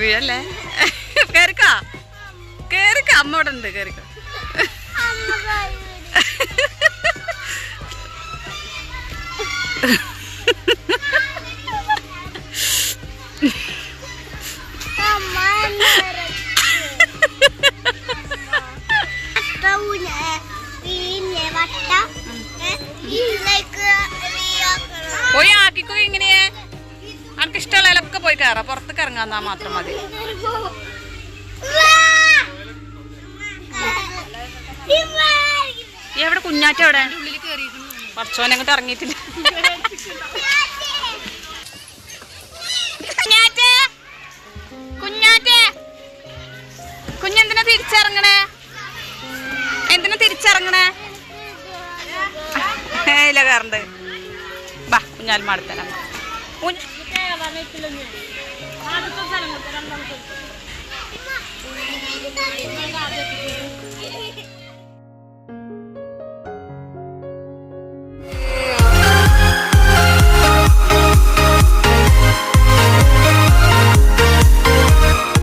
വീഴല്ലേ? കേറിക്കോ. കേറിക്കോ അമ്മ ഇവിടെ ഉണ്ട് കേറിക്കോ പോയി ആക്കിക്കോ ഇങ്ങനെ അനക്ക് ഇഷ്ടമുള്ള പോയി കയറാം പുറത്തേക്ക് ഇറങ്ങാന്നാ മാത്രം മതി. എവിടെ കുഞ്ഞാറ്റ എവിടെ? പറച്ചോനെ അങ്ങോട്ട് ഇറങ്ങിയിട്ടില്ല. കുഞ്ഞാറ്റേ? കുഞ്ഞെന്തിനാ തിരിച്ചിറങ്ങണേ? എന്തിനാ തിരിച്ചിറങ്ങണേ? ഇല്ല ബാ കുഞ്ഞാൽ അടുത്തരാം কোন